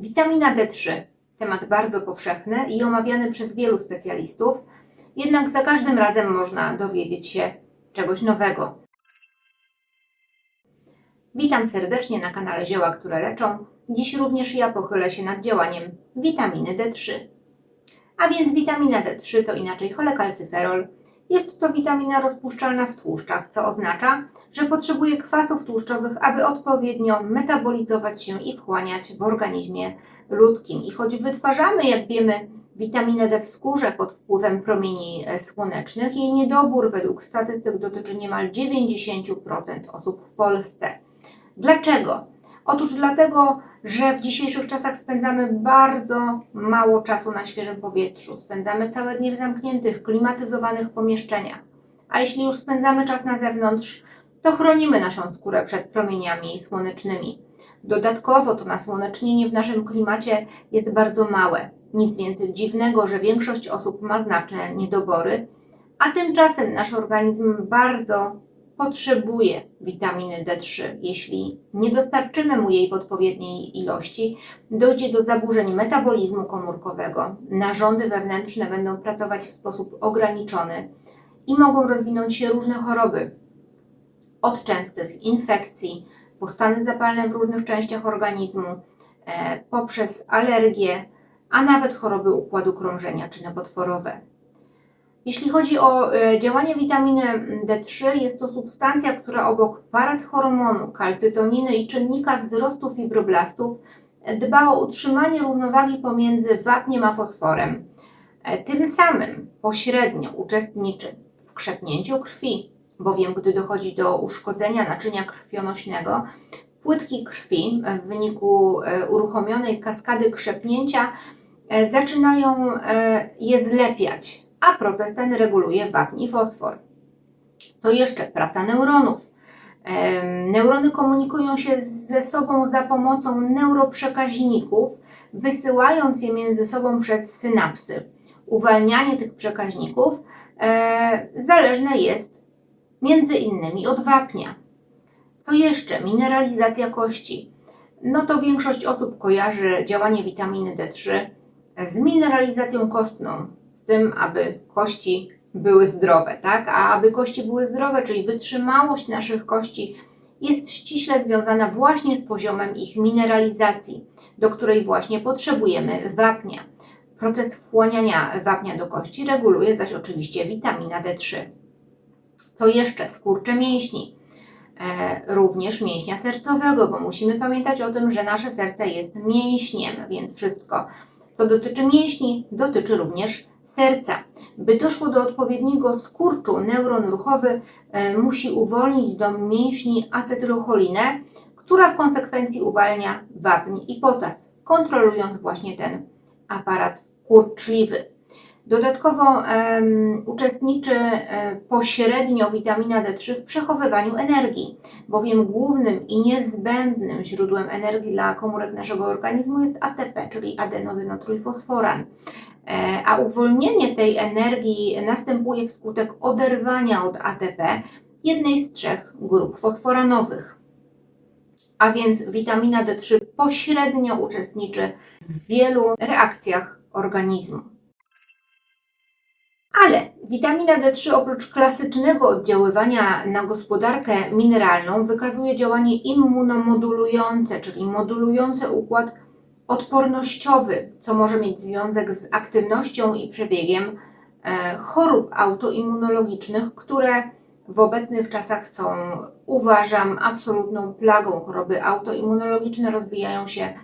Witamina D3 temat bardzo powszechny i omawiany przez wielu specjalistów, jednak za każdym razem można dowiedzieć się czegoś nowego. Witam serdecznie na kanale Zioła, które leczą. Dziś również ja pochylę się nad działaniem witaminy D3. A więc witamina D3 to inaczej cholekalcyferol. Jest to witamina rozpuszczalna w tłuszczach, co oznacza, że potrzebuje kwasów tłuszczowych, aby odpowiednio metabolizować się i wchłaniać w organizmie ludzkim. I choć wytwarzamy, jak wiemy, witaminę D w skórze pod wpływem promieni e, słonecznych, jej niedobór według statystyk dotyczy niemal 90% osób w Polsce. Dlaczego? Otóż dlatego, że w dzisiejszych czasach spędzamy bardzo mało czasu na świeżym powietrzu. Spędzamy całe dnie w zamkniętych, klimatyzowanych pomieszczeniach. A jeśli już spędzamy czas na zewnątrz, to chronimy naszą skórę przed promieniami słonecznymi. Dodatkowo to nasłonecznienie w naszym klimacie jest bardzo małe. Nic więc dziwnego, że większość osób ma znaczne niedobory, a tymczasem nasz organizm bardzo potrzebuje witaminy D3. Jeśli nie dostarczymy mu jej w odpowiedniej ilości, dojdzie do zaburzeń metabolizmu komórkowego. Narządy wewnętrzne będą pracować w sposób ograniczony i mogą rozwinąć się różne choroby. Od częstych infekcji, po stany zapalne w różnych częściach organizmu, e, poprzez alergie, a nawet choroby układu krążenia czy nowotworowe. Jeśli chodzi o e, działanie witaminy D3, jest to substancja, która obok parathormonu, kalcytoniny i czynnika wzrostu fibroblastów dba o utrzymanie równowagi pomiędzy wapniem a fosforem. E, Tym samym pośrednio uczestniczy w krzepnięciu krwi, bowiem gdy dochodzi do uszkodzenia naczynia krwionośnego, płytki krwi w wyniku e, uruchomionej kaskady krzepnięcia e, zaczynają e, je zlepiać, a proces ten reguluje wapń i fosfor. Co jeszcze? Praca neuronów. Neurony komunikują się ze sobą za pomocą neuroprzekaźników, wysyłając je między sobą przez synapsy. Uwalnianie tych przekaźników e, zależne jest między innymi od wapnia. Co jeszcze? Mineralizacja kości. No to większość osób kojarzy działanie witaminy D3 z mineralizacją kostną, z tym, aby kości były zdrowe, tak? A aby kości były zdrowe, czyli wytrzymałość naszych kości jest ściśle związana właśnie z poziomem ich mineralizacji, do której właśnie potrzebujemy wapnia. Proces wchłaniania wapnia do kości reguluje zaś oczywiście witamina D3. Co jeszcze? Skurcze mięśni. E, również mięśnia sercowego, bo musimy pamiętać o tym, że nasze serce jest mięśniem, więc wszystko, co dotyczy mięśni, dotyczy również serca. By doszło do odpowiedniego skurczu, neuron ruchowy e, musi uwolnić do mięśni acetylocholinę, która w konsekwencji uwalnia wapń i potas, kontrolując właśnie ten aparat kurczliwy. Dodatkowo em, uczestniczy e, pośrednio witamina D3 w przechowywaniu energii, bowiem głównym i niezbędnym źródłem energii dla komórek naszego organizmu jest ATP, czyli adenozynotrójfosforan. E, a uwolnienie tej energii następuje wskutek oderwania od ATP jednej z trzech grup fosforanowych. A więc witamina D3 pośrednio uczestniczy w wielu reakcjach organizmu. Witamina D3 oprócz klasycznego oddziaływania na gospodarkę mineralną wykazuje działanie immunomodulujące, czyli modulujące układ odpornościowy, co może mieć związek z aktywnością i przebiegiem e, chorób autoimmunologicznych, które w obecnych czasach są, uważam, absolutną plagą. Choroby autoimmunologiczne rozwijają się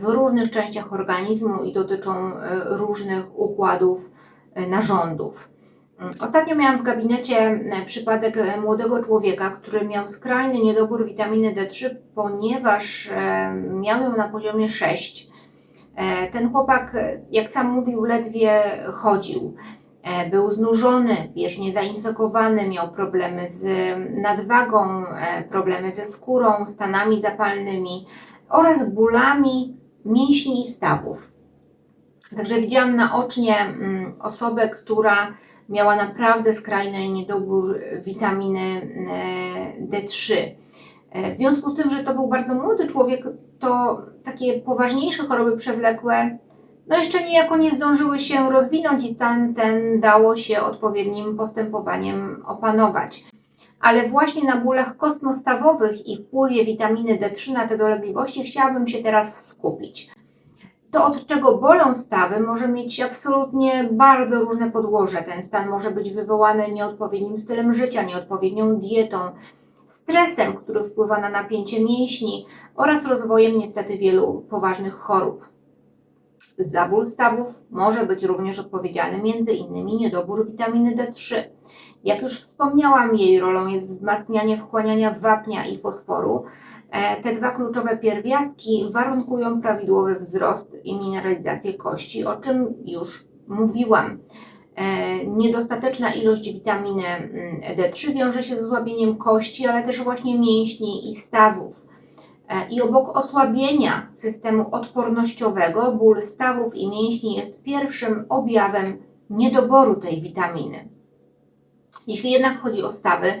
w różnych częściach organizmu i dotyczą e, różnych układów e, narządów. Mm, Ostatnio miałam w gabinecie e, przypadek e, młodego człowieka, który miał skrajny niedobór witaminy D3, ponieważ e, miał ją na poziomie 6. E, Ten chłopak, jak sam mówił, ledwie chodził. Był znużony, bieżnie zainfekowany, miał problemy z nadwagą, e, problemy ze skórą, stanami zapalnymi oraz bólami mięśni i stawów. Także widziałam naocznie mm, osobę, która miała naprawdę skrajny niedobór witaminy e, D3. E, W związku z tym, że to był bardzo młody człowiek, to takie poważniejsze choroby przewlekłe no jeszcze niejako nie zdążyły się rozwinąć i stan ten dało się odpowiednim postępowaniem opanować. Ale właśnie na bólach kostnostawowych i wpływie witaminy D3 na te dolegliwości chciałabym się teraz skupić. To, od czego bolą stawy, może mieć absolutnie bardzo różne podłoże. Ten stan może być wywołany nieodpowiednim stylem życia, nieodpowiednią dietą, stresem, który wpływa na napięcie mięśni oraz rozwojem niestety wielu poważnych chorób. Za ból stawów może być również odpowiedzialny m.in. niedobór witaminy D3. Jak już wspomniałam, jej rolą jest wzmacnianie wchłaniania wapnia i fosforu. E, Te dwa kluczowe pierwiastki warunkują prawidłowy wzrost i mineralizację kości, o czym już mówiłam. E, Niedostateczna ilość witaminy mm, D3 wiąże się z osłabieniem kości, ale też właśnie mięśni i stawów. E, I obok osłabienia systemu odpornościowego, ból stawów i mięśni jest pierwszym objawem niedoboru tej witaminy. Jeśli jednak chodzi o stawy,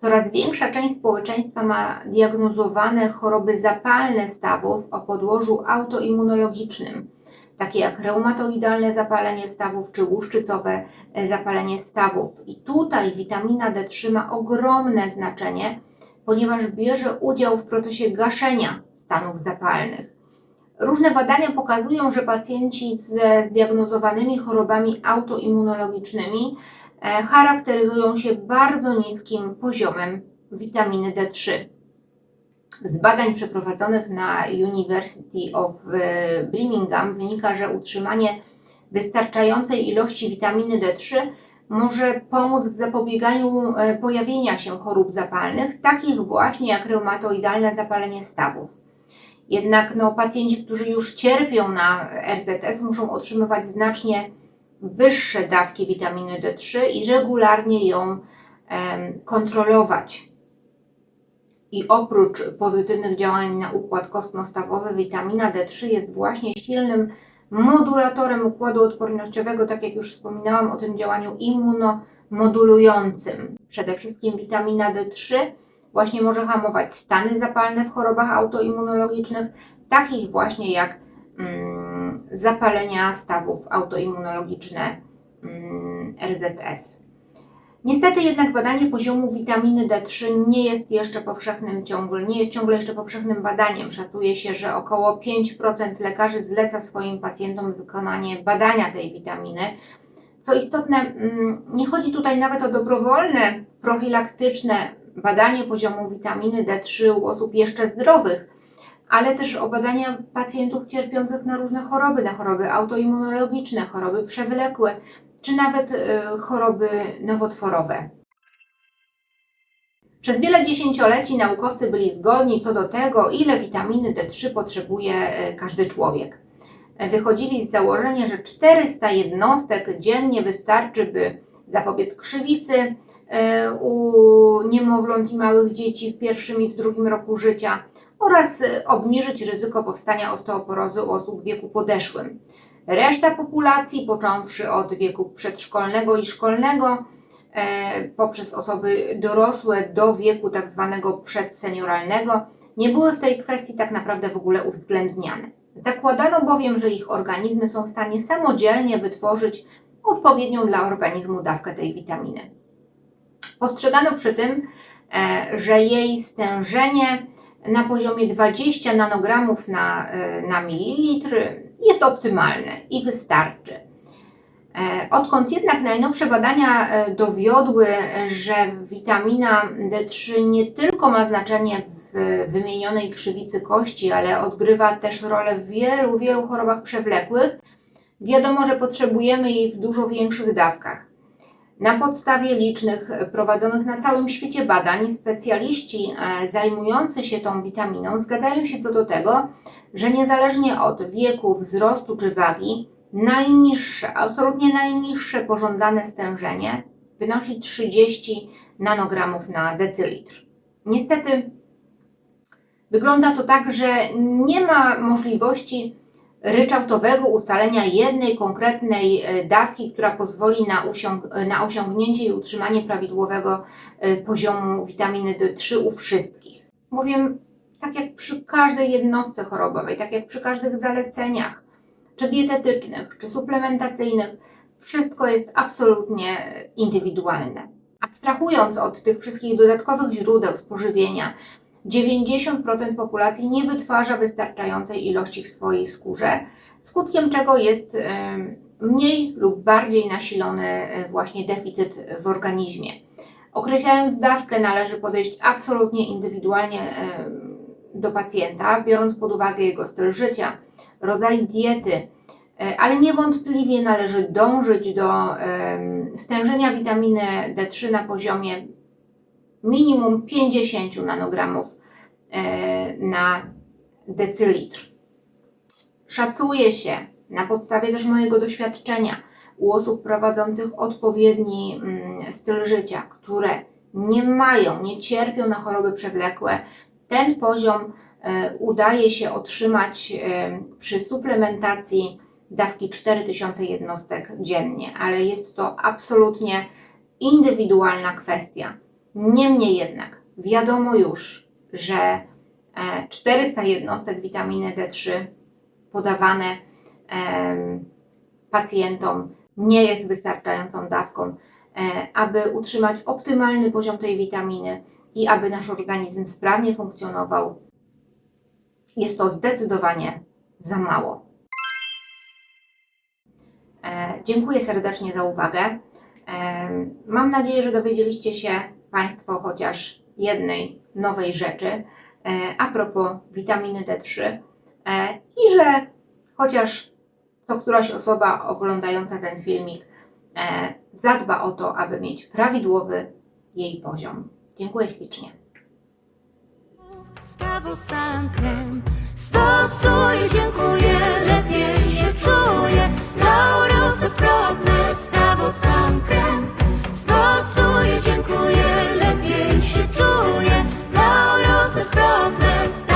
coraz większa część społeczeństwa ma diagnozowane choroby zapalne stawów o podłożu autoimmunologicznym, takie jak reumatoidalne zapalenie stawów czy łuszczycowe e, zapalenie stawów. I tutaj witamina D3 ma ogromne znaczenie, ponieważ bierze udział w procesie gaszenia stanów zapalnych. Różne badania pokazują, że pacjenci ze zdiagnozowanymi chorobami autoimmunologicznymi charakteryzują się bardzo niskim poziomem witaminy D3. Z badań przeprowadzonych na University of e, Birmingham wynika, że utrzymanie wystarczającej ilości witaminy D3 może pomóc w zapobieganiu e, pojawienia się chorób zapalnych, takich właśnie jak reumatoidalne zapalenie stawów. Jednak no, pacjenci, którzy już cierpią na RZS, muszą otrzymywać znacznie wyższe dawki witaminy D3 i regularnie ją kontrolować. I oprócz pozytywnych działań na układ kostnostawowy, witamina D3 jest właśnie silnym modulatorem układu odpornościowego, tak jak już wspominałam o tym działaniu immunomodulującym. Przede wszystkim witamina D3 właśnie może hamować stany zapalne w chorobach autoimmunologicznych, takich właśnie jak mm, zapalenia stawów autoimmunologiczne mm, RZS. Niestety jednak badanie poziomu witaminy D3 nie jest jeszcze powszechnym ciągle, nie jest ciągle jeszcze powszechnym badaniem. Szacuje się, że około 5% lekarzy zleca swoim pacjentom wykonanie badania tej witaminy. Co istotne, mm, nie chodzi tutaj nawet o dobrowolne, profilaktyczne badanie poziomu witaminy D3 u osób jeszcze zdrowych, ale też o badania pacjentów cierpiących na różne choroby, na choroby autoimmunologiczne, choroby przewlekłe, czy nawet y, choroby nowotworowe. Przez wiele dziesięcioleci naukowcy byli zgodni co do tego, ile witaminy D3 potrzebuje y, każdy człowiek. Wychodzili z założenia, że 400 jednostek dziennie wystarczy, by zapobiec krzywicy u niemowląt i małych dzieci w pierwszym i w drugim roku życia oraz obniżyć ryzyko powstania osteoporozy u osób w wieku podeszłym. Reszta populacji, począwszy od wieku przedszkolnego i szkolnego, e, poprzez osoby dorosłe do wieku tak zwanego przedsenioralnego, nie były w tej kwestii tak naprawdę w ogóle uwzględniane. Zakładano bowiem, że ich organizmy są w stanie samodzielnie wytworzyć odpowiednią dla organizmu dawkę tej witaminy. Postrzegano przy tym, e, że jej stężenie na poziomie 20 nanogramów na, e, na mililitr jest optymalne i wystarczy. E, Odkąd jednak najnowsze badania e, dowiodły, że witamina D3 nie tylko ma znaczenie w wymienionej krzywicy kości, ale odgrywa też rolę w wielu, wielu chorobach przewlekłych, wiadomo, że potrzebujemy jej w dużo większych dawkach. Na podstawie licznych prowadzonych na całym świecie badań, specjaliści e, zajmujący się tą witaminą zgadzają się co do tego, że niezależnie od wieku, wzrostu czy wagi, najniższe, absolutnie najniższe pożądane stężenie wynosi 30 nanogramów na decylitr. Niestety wygląda to tak, że nie ma możliwości ryczałtowego ustalenia jednej konkretnej e, dawki, która pozwoli na, osiąg na osiągnięcie i utrzymanie prawidłowego e, poziomu witaminy D3 u wszystkich. bowiem tak jak przy każdej jednostce chorobowej, tak jak przy każdych zaleceniach, czy dietetycznych, czy suplementacyjnych, wszystko jest absolutnie indywidualne. Abstrahując od tych wszystkich dodatkowych źródeł spożywienia, 90% populacji nie wytwarza wystarczającej ilości w swojej skórze, skutkiem czego jest mniej lub bardziej nasilony e, właśnie deficyt w organizmie. Określając dawkę, należy podejść absolutnie indywidualnie do pacjenta, biorąc pod uwagę jego styl życia, rodzaj diety, e, ale niewątpliwie należy dążyć do stężenia witaminy D3 na poziomie minimum 50 nanogramów e, na decylitr. Szacuje się na podstawie też mojego doświadczenia u osób prowadzących odpowiedni mm, styl życia, które nie mają, nie cierpią na choroby przewlekłe, ten poziom e, udaje się otrzymać e, przy suplementacji dawki 4000 jednostek dziennie, ale jest to absolutnie indywidualna kwestia. Niemniej jednak wiadomo już, że e, 400 jednostek witaminy D3 podawane pacjentom nie jest wystarczającą dawką, e, aby utrzymać optymalny poziom tej witaminy i aby nasz organizm sprawnie funkcjonował. Jest to zdecydowanie za mało. E, Dziękuję serdecznie za uwagę. E, Mam nadzieję, że dowiedzieliście się Państwo chociaż jednej nowej rzeczy e, a propos witaminy D3 e, i że chociaż co któraś osoba oglądająca ten filmik e, zadba o to, aby mieć prawidłowy jej poziom. Dziękuję ślicznie. Stosuję, dziękuję, lepiej się czuję Stawusan krem Stosuję, dziękuję, lepiej się czuję. Laurosy problem